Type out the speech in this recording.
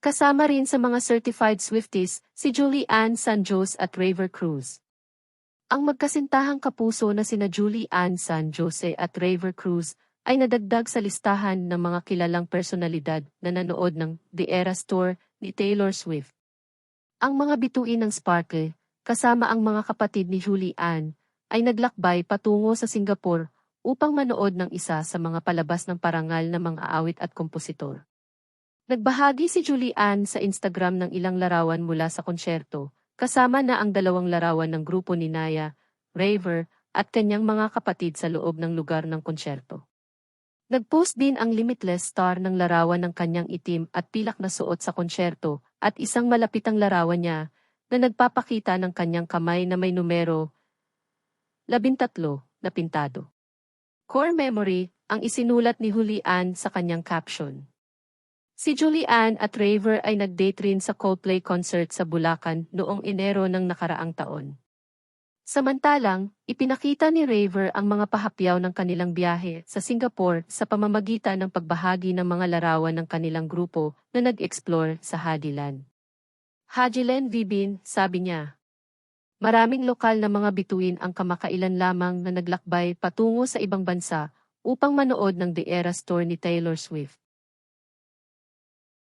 Kasama rin sa mga certified Swifties si Julie Ann Sanjos at Raver Cruz. Ang magkasintahang kapuso na sina Julie Ann San Jose at Raver Cruz ay nadagdag sa listahan ng mga kilalang personalidad na nanood ng The Eras Tour ni Taylor Swift. Ang mga bituin ng Sparkle, kasama ang mga kapatid ni Julie Ann, ay naglakbay patungo sa Singapore upang manood ng isa sa mga palabas ng parangal ng mga awit at kompositor. Nagbahagi si Julie Ann sa Instagram ng ilang larawan mula sa konsyerto, kasama na ang dalawang larawan ng grupo ni Naya, Raver, at kanyang mga kapatid sa loob ng lugar ng konsyerto. Nagpost din ang Limitless Star ng larawan ng kanyang itim at pilak na suot sa konsyerto at isang malapitang larawan niya na nagpapakita ng kanyang kamay na may numero 13 na pintado. Core memory ang isinulat ni Julian sa kanyang caption. Si Julian at Raver ay nag-date rin sa Coldplay concert sa Bulacan noong Enero ng nakaraang taon. Samantalang, ipinakita ni Raver ang mga pahapyaw ng kanilang biyahe sa Singapore sa pamamagitan ng pagbahagi ng mga larawan ng kanilang grupo na nag-explore sa Hadilan. Hajilen Vibin, sabi niya. Maraming lokal na mga bituin ang kamakailan lamang na naglakbay patungo sa ibang bansa upang manood ng The Eras Tour ni Taylor Swift.